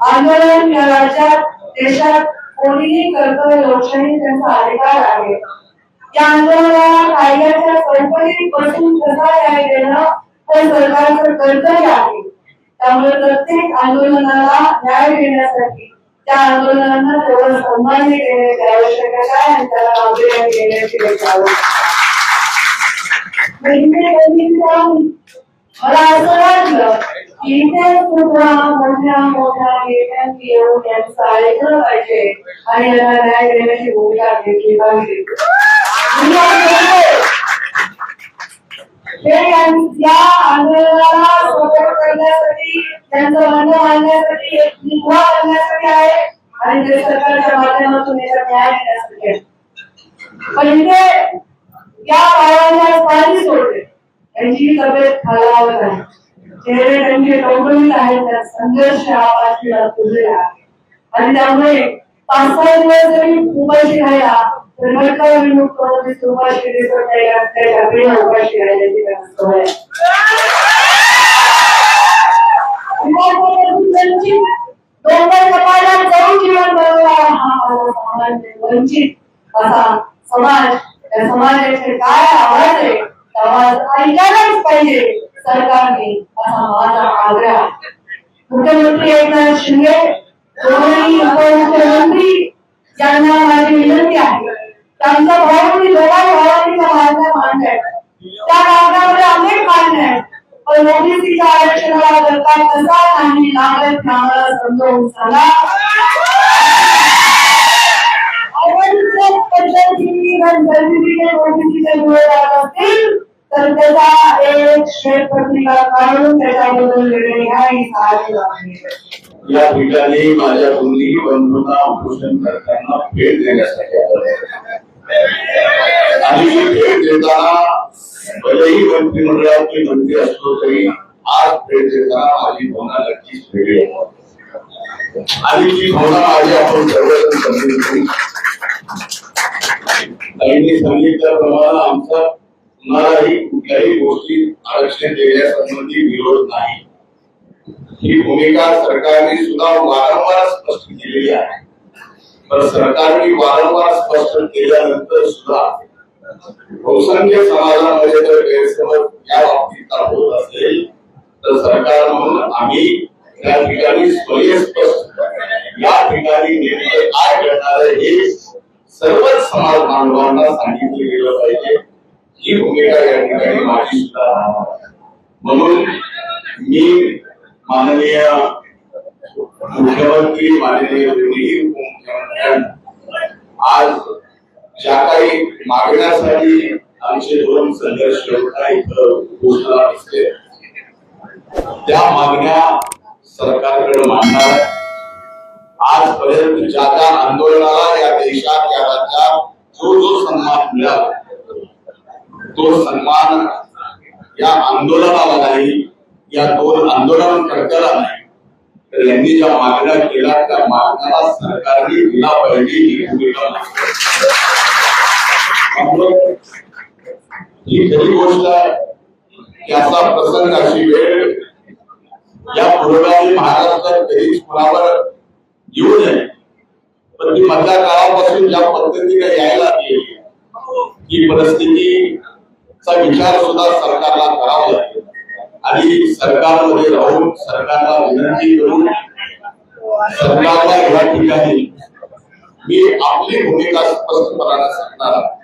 आंदोलन या राज्यात देशात कोणीही कर्तव्य लोकशाही त्यांचा अधिकार आहे. या आंदोलनाला कायद्याच्या चौकटीत बसून कसा न्याय देणं हे सरकारचं कर्तव्य आहे. त्यामुळे प्रत्येक आंदोलनाला न्याय देण्यासाठी त्या आंदोलनांना केवळ सन्मान देण्याची आवश्यकता आहे आणि त्याला गांभीर्याने देण्याची आवश्यकता म्हणजे मला असं वाटलं की इथे मोठ्या मोठ्या नेत्यांनी येऊन यांचं ऐकलं पाहिजे आणि यांना न्याय देण्याची भूमिका घेतली पाहिजे ते असं या आंदोलनाला सपोर्ट करण्यासाठी त्यांचं म्हणणं मांडण्यासाठी एक निभा करण्यासाठी आहे आणि ते सरकारच्या माध्यमातून याचा न्याय देण्यासाठी आहे पण इथे या भावांना पाणी सोडले त्यांची तब्येत खालावत आहे चेहरे त्यांचे टवटवीत आहेत संघर्ष हा पाठीला आहे. आणि त्यामुळे पाच सहा दिवस जरी उपाशी राहिला तर मटका विमुक्त करून उपाशी उपाशी राहिल्याची सवय डोंगर जाऊन जीवन समाज वंचित असा समाज त्या समाजाचे काय आवाज आहे? आवाज ऐकायलाच पाहिजे. सरकारने असा माझा आग्रह. मुख्यमंत्री एकनाथ शिंदे दोनही उपमुख्यमंत्री ज्यांना माझी विनंती आहे. त्यांचा भावांनी दोघा भावांनी त्या मागण्या मांडल्या त्या मार्गामध्ये अनेक मान्य आहेत. पण ओबीसीच्या आरक्षणाला धक्का कसा नाही लागत आम्हाला समजावून सांगा. अवैध पद्धतीने जर सर्टिफिकेट ओबीसीचे असतील तर त्याचा एक श्वेतपत्रिका काढून त्याच्याबद्दल निर्णय घ्या ही सहाय्य या ठिकाणी माझ्या दोन्ही बंधूंना उपोषण करताना भेट देण्यासाठी आणि ही भेट देताना भलेही मंत्रिमंडळातले मंत्री असलो तरी आज भेट देताना माझी भावना नक्कीच वेगळी आणि ती भावना माझी आपण सर्वजण समजून ताईंनी सांगितल्याप्रमाणे आमचा कुणालाही कुठल्याही गोष्टी आरक्षण देण्यासंबंधी विरोध नाही. ही भूमिका सरकारने सुद्धा वारंवार स्पष्ट केलेली आहे. पण सरकारने वारंवार स्पष्ट केल्यानंतर सुद्धा बहुसंख्य समाजामध्ये जर गैरसमज या बाबतीत होत असेल, तर सरकार म्हणून आम्ही या ठिकाणी स्वयंस्पष्ट या ठिकाणी नेमकं काय घडणार हे सर्वच समाज बांधवांना सांगितलं गेलं पाहिजे. ही भूमिका या ठिकाणी माझी सुद्धा म्हणून मी माननीय मुख्यमंत्री माननीय दोन्ही उपमुख्यमंत्र्यांना आज ज्या काही मागण्यासाठी आमचे दोन संघर्ष इथं घोषणा असते त्या मागण्या सरकारकडे मांडणार आहे. आजपर्यंत ज्या त्या आंदोलनाला या देशात या राज्यात जो जो सन्मान मिळाला तो सन्मान या आंदोलनाला नाही या दोन आंदोलन करताना नाही तर यांनी ज्या मागण्या केल्या त्या मागण्याला सरकारने दिला पाहिजे ही भूमिका ही खरी गोष्ट आहे प्रसंग अशी वेळ या पुरोगामी महाराष्ट्रात कधीच कुणावर येऊ नये. पण ती मधल्या काळापासून ज्या पद्धतीने यायला लागली परिस्थिती चा विचार सुद्धा सरकारला करावा लागेल आणि सरकारमध्ये राहून सरकारला विनंती करून सरकारला या ठिकाणी मी आपली भूमिका स्पष्टपणाने सांगणार आहे.